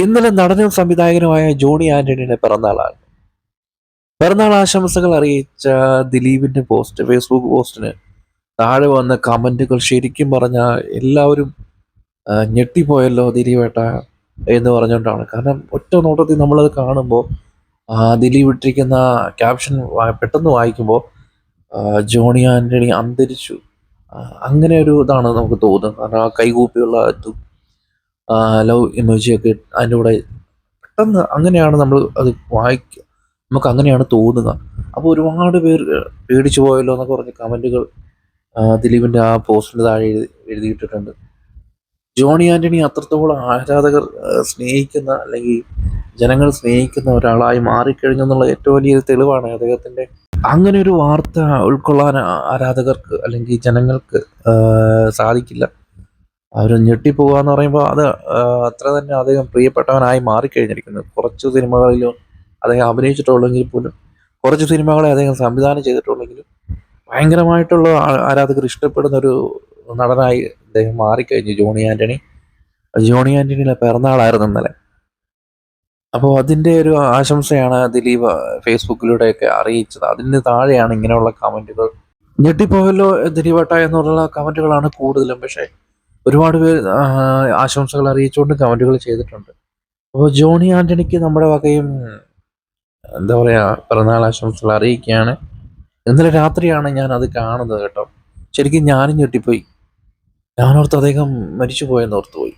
ഇന്നലെ നടനും സംവിധായകനുമായ ജോണി ആന്റണിയുടെ പിറന്നാളാണ്. പിറന്നാൾ ആശംസകൾ അറിയിച്ച ദിലീപിന്റെ പോസ്റ്റ് ഫേസ്ബുക്ക് പോസ്റ്റിന് താഴെ വന്ന കമന്റുകൾ ശരിക്കും പറഞ്ഞ എല്ലാവരും ഞെട്ടിപ്പോയല്ലോ ദിലീപേട്ട എന്ന് പറഞ്ഞുകൊണ്ടാണ്. കാരണം ഒറ്റ നോട്ടത്തിൽ നമ്മളത് കാണുമ്പോൾ ദിലീപ് ഇട്ടിരിക്കുന്ന ക്യാപ്ഷൻ പെട്ടെന്ന് വായിക്കുമ്പോൾ ജോണി ആന്റണി അന്തരിച്ചു. അങ്ങനെ ഒരു ഇതാണ് നമുക്ക് തോന്നുന്നത്. കാരണം ആ കൈകൂപ്പിയുള്ള ലവ് ഇമോജിയൊക്കെ അതിന്റെ കൂടെ പെട്ടെന്ന് അങ്ങനെയാണ് നമ്മൾ അത് വായിക്കുക നമുക്ക് അങ്ങനെയാണ് തോന്നുക. അപ്പോൾ ഒരുപാട് പേർ പേടിച്ചു പോയല്ലോ എന്നൊക്കെ പറഞ്ഞ് കമന്റുകൾ ദിലീപിന്റെ ആ പോസ്റ്റിന് താഴെ എഴുതി എഴുതിയിട്ടിട്ടുണ്ട്. ജോണി ആന്റണി അത്രത്തോളം ആരാധകർ സ്നേഹിക്കുന്ന അല്ലെങ്കിൽ ജനങ്ങൾ സ്നേഹിക്കുന്ന ഒരാളായി മാറിക്കഴിഞ്ഞു എന്നുള്ള ഏറ്റവും വലിയൊരു തെളിവാണ് അദ്ദേഹത്തിന്റെ. അങ്ങനെ ഒരു വാർത്ത ഉൾക്കൊള്ളാൻ ആരാധകർക്ക് അല്ലെങ്കിൽ ജനങ്ങൾക്ക് സാധിക്കില്ല. അവർ ഞെട്ടിപ്പോകുക എന്ന് പറയുമ്പോൾ അത് അത്ര തന്നെ അദ്ദേഹം പ്രിയപ്പെട്ടവനായി മാറിക്കഴിഞ്ഞിരിക്കുന്നു. കുറച്ച് സിനിമകളിലും അദ്ദേഹം അഭിനയിച്ചിട്ടുള്ളെങ്കിൽ പോലും കുറച്ച് സിനിമകളെ അദ്ദേഹം സംവിധാനം ചെയ്തിട്ടുള്ളെങ്കിലും ഭയങ്കരമായിട്ടുള്ള ആരാധകർ ഇഷ്ടപ്പെടുന്ന ഒരു നടനായി അദ്ദേഹം മാറിക്കഴിഞ്ഞു ജോണി ആന്റണി ജോണി ആന്റണിയുടെ പിറന്നാളായിരുന്നു ഇന്നലെ. അപ്പോൾ അതിന്റെ ഒരു ആശംസയാണ് ദിലീപ് ഫേസ്ബുക്കിലൂടെയൊക്കെ അറിയിച്ചത്. അതിന് താഴെയാണ് ഇങ്ങനെയുള്ള കമന്റുകൾ. ഞെട്ടിപ്പോയല്ലോ ദിലീപേട്ട എന്നുള്ള കമന്റുകളാണ് കൂടുതലും. പക്ഷേ ഒരുപാട് പേര് ആശംസകൾ അറിയിച്ചുകൊണ്ട് കമന്റുകൾ ചെയ്തിട്ടുണ്ട്. അപ്പോൾ ജോണി ആന്റണിക്ക് നമ്മുടെ വകയും എന്താ പറയുക പിറന്നാൾ ആശംസകൾ അറിയിക്കുകയാണ്. ഇന്നലെ രാത്രിയാണ് ഞാൻ അത് കാണുന്നത് കേട്ടോ. ശരിക്കും ഞാനും ഞെട്ടിപ്പോയി. ഞാനോർത്ത് അദ്ദേഹം മരിച്ചു പോയെന്ന് ഓർത്തുപോയി.